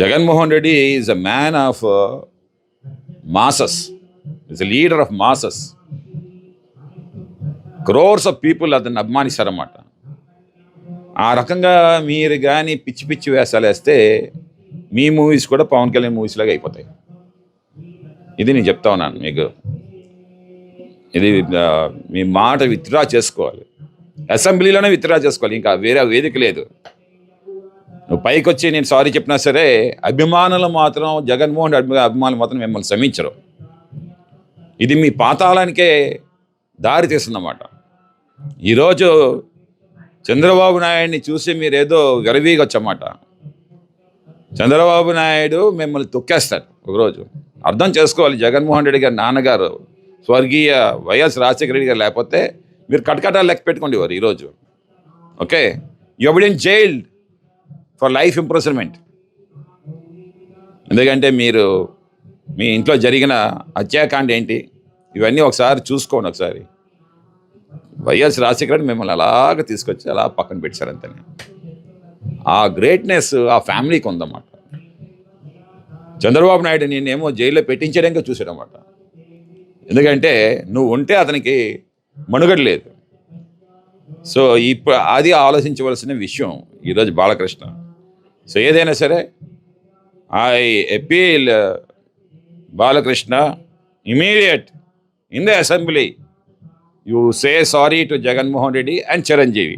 Jaganmohan Reddy is a man of masses is a leader of masses crores of people అతన్ని అభిమానిస్తారన్నమాట. ఆ రకంగా మీరు కానీ పిచ్చి పిచ్చి వేషాలు వేస్తే మీ మూవీస్ కూడా పవన్ కళ్యాణ్ మూవీస్ లాగా అయిపోతాయి. ఇది నేను చెప్తా ఉన్నాను మీకు. ఇది మీ మాట విత్డ్రా చేసుకోవాలి. అసెంబ్లీలోనే విత్డ్రా చేసుకోవాలి. ఇంకా వేరే వేదిక లేదు. నువ్వు పైకి వచ్చి నేను సారీ చెప్పినా సరే అభిమానులు మాత్రం జగన్మోహన్ రెడ్డి అభిమానులు మాత్రం మిమ్మల్ని శ్రమించరు ఇది మీ పాతాళానికే దారి తీస్తుందన్నమాట. ఈరోజు చంద్రబాబు నాయుడిని చూసి మీరేదో ఏదో చంద్రబాబు నాయుడు మిమ్మల్ని తొక్కేస్తాడు ఒకరోజు. అర్థం చేసుకోవాలి జగన్మోహన్ రెడ్డి గారి నాన్నగారు స్వర్గీయ వైఎస్ రాజశేఖర రెడ్డి గారు లేకపోతే మీరు కటకటాలు లెక్క పెట్టుకోండి వారు ఈరోజు. Okay? Evidence jailed for life improvement ఎందుకంటే మీరు మీ ఇంట్లో జరిగిన హత్యాకాండ ఏంటి? ఇవన్నీ ఒకసారి చూసుకోండి ఒకసారి. వైఎస్ రాజశేఖర మిమ్మల్ని అలాగ తీసుకొచ్చి అలా పక్కన పెట్టారంతని ఆ గ్రేట్నెస్ ఆ ఫ్యామిలీకి ఉందన్నమాట. చంద్రబాబు నాయుడు నేనేమో జైల్లో పెట్టించడానికి చూసాడనమాట ఎందుకంటే నువ్వు ఉంటే అతనికి మనుగడ లేదు. సో ఇప్పుడు అది ఆలోచించవలసిన విషయం ఈరోజు బాలకృష్ణ. సో ఏదైనా సరే I appeal Balakrishna immediate in the assembly you say sorry to Jaganmohan Reddy and Chiranjeevi